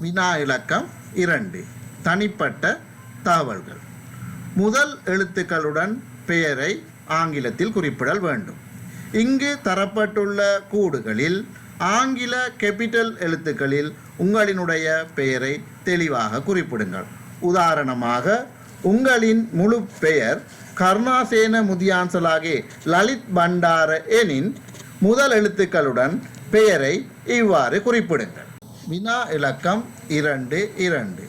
வினா இலக்கம் இரண்டு தனிப்பட்ட தகவல்கள். முதல் எழுத்துக்களுடன் பெயரை ஆங்கிலத்தில் குறிப்பிடல் வேண்டும். இங்கு தரப்பட்டுள்ள கூடுகளில் ஆங்கில கேபிட்டல் எழுத்துக்களில் உங்களினுடைய பெயரை தெளிவாக குறிப்பிடுங்கள். உதாரணமாக உங்களின் முழு பெயர் கருணாசேன முதியான்சலாகே லலித் பண்டார எனின் முதல் எழுத்துக்களுடன் பெயரை இவ்வாறு குறிப்பிடுங்கள். வினா இலக்கம் இரண்டு இரண்டு.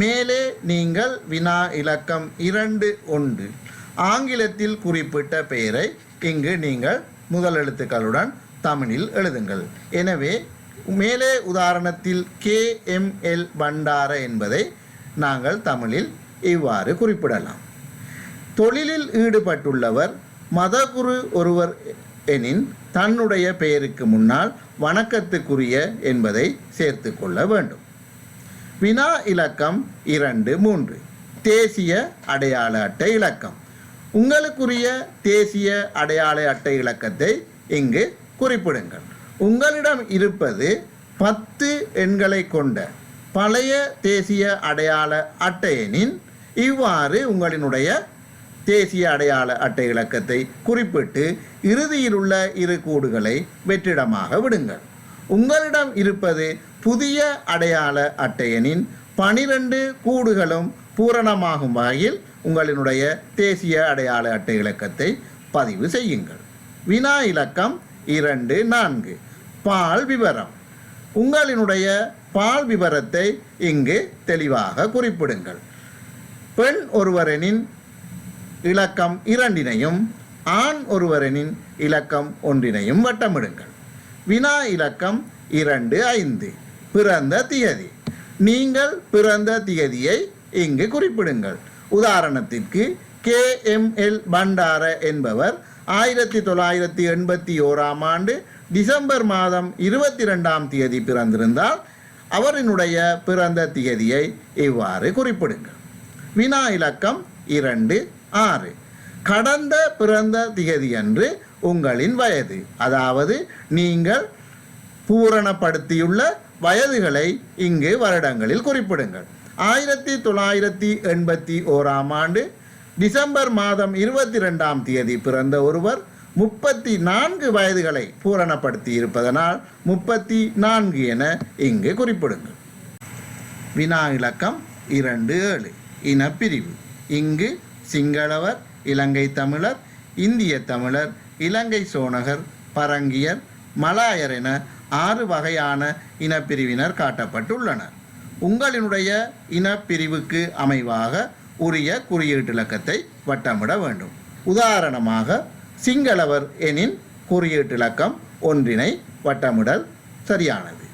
மேலே நீங்கள் வினா இலக்கம் இரண்டு ஒன்று. ஆங்கிலத்தில் குறிப்பிட்ட பெயரை இங்கு நீங்கள் முதல் எழுத்துக்களுடன் தமிழில் எழுதுங்கள். எனவே மேலே உதாரணத்தில் கேஎம்எல் பண்டார என்பதை நாங்கள் தமிழில் இவ்வாறு குறிப்பிடலாம். தொழிலில் ஈடுபட்டுள்ளவர் மதகுரு ஒருவர் எனின் தன்னுடைய பெயருக்கு முன்னால் வணக்கத்துக்குரிய என்பதை சேர்த்து கொள்ள வேண்டும். வினா இலக்கம் இரண்டு மூன்று. தேசிய அடையாள அட்டை இலக்கம். உங்களுக்குரிய தேசிய அடையாள அட்டை இலக்கத்தை இங்கு குறிப்பிடுங்கள். உங்களிடம் இருப்பது பத்து எண்களை கொண்ட பழைய தேசிய அடையாள அட்டையெனின் இவ்வாறு உங்களினுடைய தேசிய அடையாள அட்டை இலக்கத்தை குறிப்பிட்டு இறுதியில் உள்ள இரு கூடுகளை வெற்றிடமாக விடுங்கள். உங்களிடம் இருப்பது புதிய அடையாள அட்டையனின் பனிரெண்டு கூடுகளும் பூரணமாகும் வகையில் உங்களினுடைய தேசிய அடையாள அட்டை இலக்கத்தை பதிவு செய்யுங்கள். வினா இலக்கம் இரண்டு நான்கு. பால் விவரம். உங்களினுடைய பால் விவரத்தை இங்கு தெளிவாக குறிப்பிடுங்கள். பெண் ஒருவரனின் இலக்கம் இரண்டினையும் ஆண் ஒருவரனின் இலக்கம் ஒன்றினையும் வட்டமிடுங்கள். வினா இலக்கம் இரண்டு ஐந்து பிறந்த தியதி நீங்கள் பிறந்த தியதியை இங்கு குறிப்பிடுங்கள். உதாரணத்திற்கு கே எம் எல் பண்டார என்பவர் ஆயிரத்தி தொள்ளாயிரத்தி எண்பத்தி ஓராம் ஆண்டு டிசம்பர் மாதம் இருபத்தி ரெண்டாம் தேதி பிறந்திருந்தால் அவரினுடைய பிறந்த தியதியை இவ்வாறு குறிப்பிடுங்கள். வினா இலக்கம் இரண்டு ஆறு. கடந்த பிறந்த திகதியன்று உங்களின் வயது. அதாவது நீங்கள் பூரணப்படுத்தியுள்ள வயதுகளை இங்கு வருடங்களில் குறிப்பிடுங்கள். ஆயிரத்தி தொள்ளாயிரத்தி எண்பத்தி ஓராம் ஆண்டு டிசம்பர் மாதம் இருபத்தி ரெண்டாம் தேதி பிறந்த ஒருவர் முப்பத்தி நான்கு வயதுகளை பூரணப்படுத்தி இருப்பதனால் முப்பத்தி நான்கு என இங்கு குறிப்பிடுங்கள். வினா இலக்கம் இரண்டு ஏழு. இனப்பிரிவு. இங்கு சிங்களவர் இலங்கை தமிழர் இந்திய தமிழர் இலங்கை சோனகர் பரங்கியர் மலாயர் என ஆறு வகையான இனப்பிரிவினர் காட்டப்பட்டுள்ளனர். உங்களினுடைய இனப்பிரிவுக்கு அமைவாக உரிய குறியீட்டு இலக்கத்தை வட்டமிட வேண்டும். உதாரணமாக சிங்களவர் எனின் குறியீட்டு இலக்கம் ஒன்றினை வட்டமிடல் சரியானது.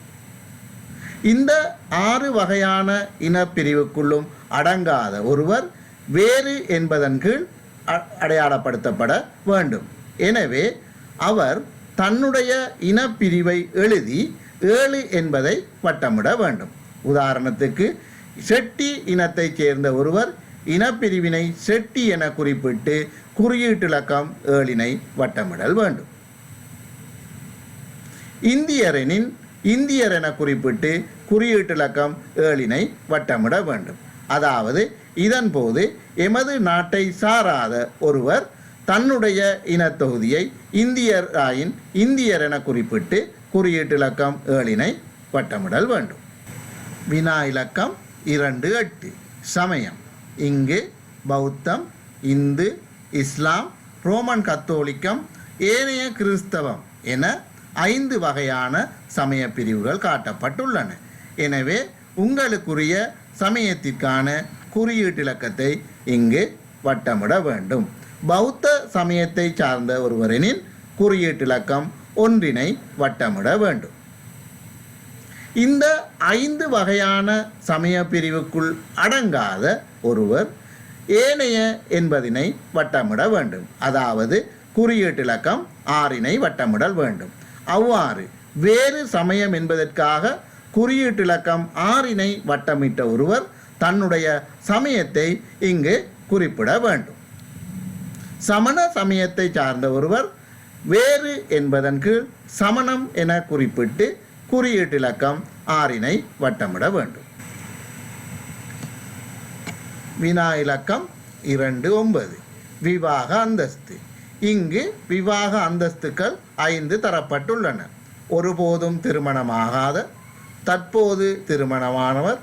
இந்த ஆறு வகையான இனப்பிரிவுக்குள்ளும் அடங்காத ஒருவர் வேறு என்பதன் கீழ் அ- அடையாளப்படுத்தப்பட வேண்டும். எனவே அவர் தன்னுடைய இனப்பிரிவை எழுதி ஏழு என்பதை வட்டமிட வேண்டும். உதாரணத்துக்கு செட்டி இனத்தைச் சேர்ந்த ஒருவர் இனப்பிரிவினை செட்டி என குறிப்பிட்டு குறியீட்டிலக்கம் ஏழினை வட்டமிடல் வேண்டும். இந்தியரெனின் இந்தியர் என குறிப்பிட்டு குறியீட்டிலக்கம் ஏழினை வட்டமிட வேண்டும். அதாவது இதன் போது எமது நாட்டை சாராத ஒருவர் தன்னுடைய இனத்தொகுதியை இந்தியராயின் இந்தியர் என குறிப்பிட்டு குறியீட்டு இலக்கம் ஏழினை வட்டமிடல் வேண்டும். வினா இலக்கம் இரண்டு எட்டு. சமயம். இங்கு பௌத்தம் இந்து இஸ்லாம் ரோமன் கத்தோலிக்கம் ஏனைய கிறிஸ்தவம் என ஐந்து வகையான சமய பிரிவுகள் காட்டப்பட்டுள்ளன. எனவே உங்களுக்குரிய சமயத்திற்கான குறியீட்டிலக்கத்தை இங்கு வட்டமிட வேண்டும். பௌத்த சமயத்தை சார்ந்த ஒருவரினின் குறியீட்டிலக்கம் ஒன்றினை வட்டமிட வேண்டும். இந்த ஐந்து வகையான சமய பிரிவுக்குள் அடங்காத ஒருவர் ஏனைய என்பதினை வட்டமிட வேண்டும். அதாவது குறியீட்டிலக்கம் ஆறினை வட்டமிடல் வேண்டும். அவ்வாறு வேறு சமயம் என்பதற்காக குறியீட்டிலக்கம் ஆறினை வட்டமிட்ட ஒருவர் தன்னுடைய சமயத்தை இங்கு குறிப்பிட வேண்டும். சமண சமயத்தை சார்ந்த ஒருவர் வேறு என்பதன் கீழ் சமணம் என குறிப்பிட்டு குறியீட்டு இலக்கம் ஆறினை வட்டமிட வேண்டும். வினா இலக்கம் இரண்டு ஒன்பது. விவாக அந்தஸ்து. இங்கு விவாக அந்தஸ்துக்கள் ஐந்து தரப்பட்டுள்ளன. ஒருபோதும் திருமணமாகாத தற்போது திருமணமானவர்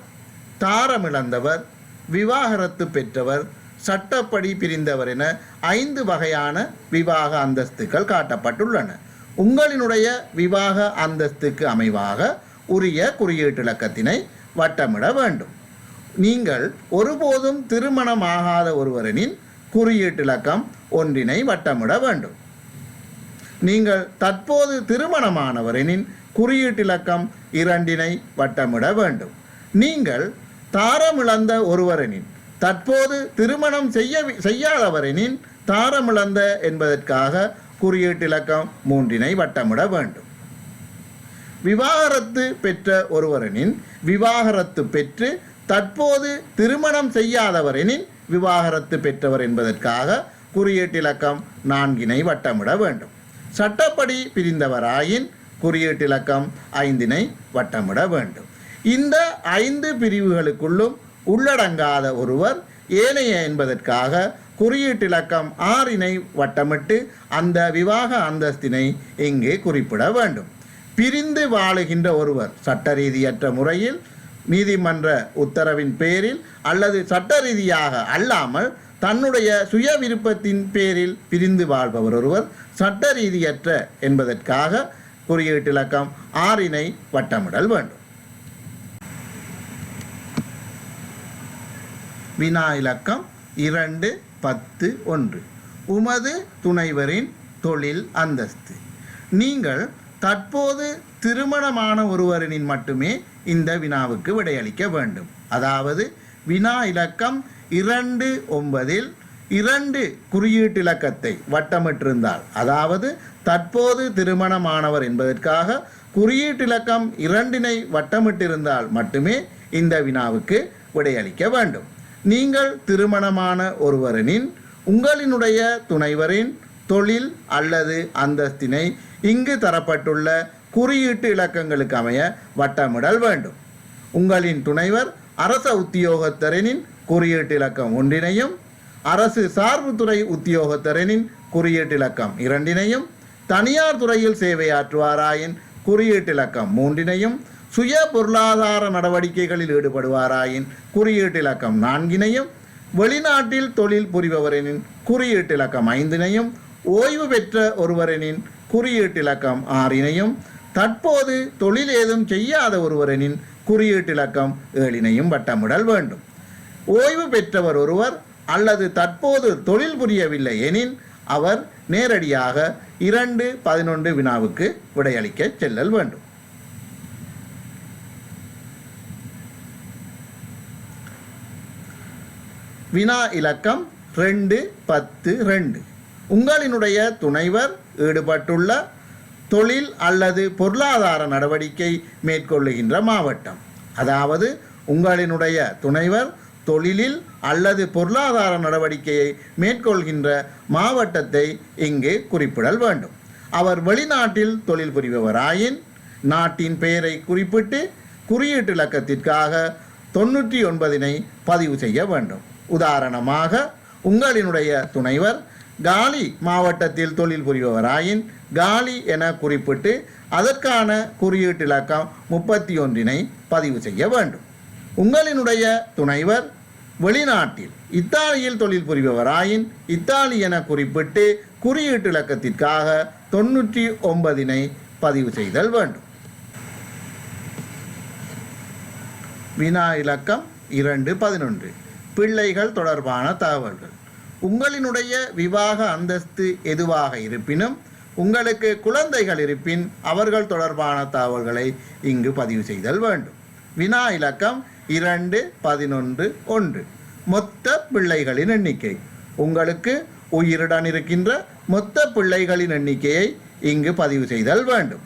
தாரமிழந்தவர் விவாகரத்து பெற்றவர் சட்டப்படி பிரிந்தவர் என ஐந்து வகையான விவாக அந்தஸ்துக்கள் காட்டப்பட்டுள்ளன. உங்களினுடைய விவாக அந்தஸ்துக்கு அமைவாக உரிய குறியீட்டு இலக்கத்தினை வட்டமிட வேண்டும். நீங்கள் ஒருபோதும் திருமணமாகாத ஒருவரனின் குறியீட்டு இலக்கம் ஒன்றினை வட்டமிட வேண்டும். நீங்கள் தற்போது திருமணமானவரனின் குறியீட்டிலக்கம் இரண்டினை வட்டமிட வேண்டும். நீங்கள் தாரமிழந்த ஒருவரெனின் தற்போது திருமணம் செய்ய செய்யாதவரெனின் தாரமிழந்த என்பதற்காக குறியீட்டிலக்கம் மூன்றினை வட்டமிட வேண்டும். விவாகரத்து பெற்ற ஒருவரெனின் விவாகரத்து பெற்று தற்போது திருமணம் செய்யாதவரெனின் விவாகரத்து பெற்றவர் என்பதற்காக குறியீட்டிலக்கம் நான்கினை வட்டமிட வேண்டும். சட்டப்படி பிரிந்தவராயின் குறியீட்டு இலக்கம் ஐந்தினை வட்டமிட வேண்டும். இந்த ஐந்து பிரிவுகளுக்குள்ளும் உள்ளடங்காத ஒருவர் ஏனைய என்பதற்காக குறியீட்டு இலக்கம் ஆறினை வட்டமிட்டு அந்த விவாக அந்தஸ்தினை இங்கே குறிப்பிட வேண்டும். பிரிந்து வாழுகின்ற ஒருவர் சட்ட ரீதியற்ற முறையில் நீதிமன்ற உத்தரவின் பேரில் அல்லது சட்ட ரீதியாக அல்லாமல் தன்னுடைய சுய விருப்பத்தின் பேரில் பிரிந்து வாழ்பவர் ஒருவர் சட்ட ரீதியற்ற என்பதற்காக குறியீட்டு இலக்கம் ஆறினை வட்டமிடல் வேண்டும். வினா இலக்கம் இரண்டு பத்து ஒன்று. உமது துணைவரின் தொழில் அந்தஸ்து. நீங்கள் தற்போது திருமணமான ஒருவரின் மட்டுமே இந்த வினாவுக்கு விடையளிக்க வேண்டும். அதாவது வினா இலக்கம் இரண்டு ஒன்பதில் இரண்டு குறியீட்டு இலக்கத்தை வட்டமிட்டிருந்தால் அதாவது தற்போது திருமணமானவர் என்பதற்காக குறியீட்டிலக்கம் இரண்டினை வட்டமிட்டிருந்தால் மட்டுமே இந்த வினாவுக்கு விடையளிக்க வேண்டும். நீங்கள் திருமணமான ஒருவரின் உங்களினுடைய துணைவரின் தொழில் அல்லது அந்தஸ்தினை இங்கு தரப்பட்டுள்ள குறியீட்டு இலக்கங்களுக்கு அமைய வட்டமிடல் வேண்டும். உங்களின் துணைவர் அரச உத்தியோகத்தரனின் குறியீட்டு இலக்கம் ஒன்றினையும் அரசு சார்புத்துறை உத்தியோகத்தரனின் குறியீட்டு இலக்கம் இரண்டினையும் தனியார் துறையில் சேவையாற்றுவாராயின் குறியீட்டிலக்கம் மூன்றினையும் சுய பொருளாதார நடவடிக்கைகளில் ஈடுபடுவாராயின் குறியீட்டிலக்கம் நான்கினையும் வெளிநாட்டில் தொழில் புரிபவரெனின் குறியீட்டிலக்கம் ஐந்தினையும் ஓய்வு பெற்ற ஒருவரெனின் குறியீட்டிலக்கம் ஆறினையும் தற்போது தொழில் ஏதும் செய்யாத ஒருவரெனின் குறியீட்டிலக்கம் ஏழினையும் வட்டமிடல் வேண்டும். ஓய்வு பெற்றவர் ஒருவர் அல்லது தற்போது தொழில் புரியவில்லை எனின் அவர் நேரடியாக இரண்டு பதினொன்று வினாவுக்கு விடையளிக்க செல்லல் வேண்டும். வினா இலக்கம் ரெண்டு பத்து ரெண்டு. உங்களினுடைய துணைவர் ஈடுபட்டுள்ள தொழில் அல்லது பொருளாதார நடவடிக்கை மேற்கொள்ளுகின்ற மாவட்டம். அதாவது உங்களினுடைய துணைவர் தொழிலில் அல்லது பொருளாதார நடவடிக்கையை மேற்கொள்கின்ற மாவட்டத்தை இங்கு குறிப்பிடல் வேண்டும். அவர் வெளிநாட்டில் தொழில் புரிபவராயின் நாட்டின் பெயரை குறிப்பிட்டு குறியீட்டு இலக்கத்திற்காக தொண்ணூற்றி ஒன்பதினை பதிவு செய்ய வேண்டும். உதாரணமாக உங்களினுடைய துணைவர் காலி மாவட்டத்தில் தொழில் புரிபவராயின் காலி என குறிப்பிட்டு அதற்கான குறியீட்டு இலக்கம் முப்பத்தி ஒன்றினை பதிவு செய்ய வேண்டும். உங்களினுடைய துணைவர் வெளிநாட்டில் இத்தாலியில் தொழில் புரிபவராயின் இத்தாலி என குறிப்பிட்டு குறியீட்டு இலக்கத்திற்காக தொண்ணூற்றி ஒன்பதினை பதிவு செய்தல் வேண்டும். வினா இலக்கம் இரண்டு பதினொன்று. பிள்ளைகள் தொடர்பான தகவல்கள். உங்களினுடைய விவாக அந்தஸ்து எதுவாக இருப்பினும் உங்களுக்கு குழந்தைகள் இருப்பின் அவர்கள் தொடர்பான தகவல்களை இங்கு பதிவு செய்தல் வேண்டும். வினா இலக்கம் இரண்டு பதினொன்று ஒன்று. மொத்த பிள்ளைகளின் எண்ணிக்கை. உங்களுக்கு உயிருடன் இருக்கின்ற மொத்த பிள்ளைகளின் எண்ணிக்கையை இங்கு பதிவு செய்தல் வேண்டும்.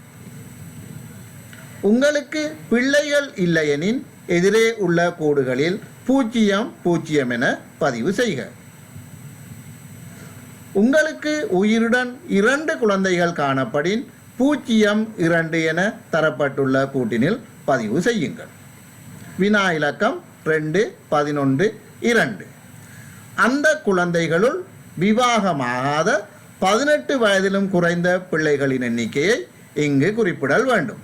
உங்களுக்கு பிள்ளைகள் இல்லையெனின் எதிரே உள்ள கோடுகளில் பூஜ்ஜியம் பூஜ்ஜியம் என பதிவு செய்க. உங்களுக்கு உயிருடன் இரண்டு குழந்தைகள் காணப்படின் பூஜ்ஜியம் இரண்டு என தரப்பட்டுள்ள கூட்டினில் பதிவு செய்யுங்கள். வினா இலக்கம் ரெண்டு பதினொன்று இரண்டு. அந்த குழந்தைகளுள் விவாகமாகாத பதினெட்டு வயதிலும் குறைந்த பிள்ளைகளின் எண்ணிக்கையை இங்கு குறிப்பிடல் வேண்டும்.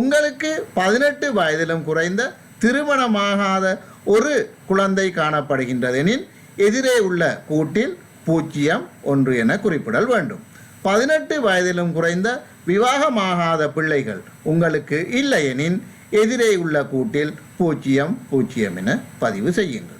உங்களுக்கு பதினெட்டு வயதிலும் குறைந்த திருமணமாகாத ஒரு குழந்தை காணப்படுகின்றதெனின் எதிரே உள்ள கூட்டில் பூஜ்ஜியம் ஒன்று என குறிப்பிடல் வேண்டும். பதினெட்டு வயதிலும் குறைந்த விவாகமாகாத பிள்ளைகள் உங்களுக்கு இல்லையெனின் எதிரே உள்ள கூட்டில் பூஜ்ஜியம் பூஜ்ஜியம் என பதிவு செய்யுங்கள்.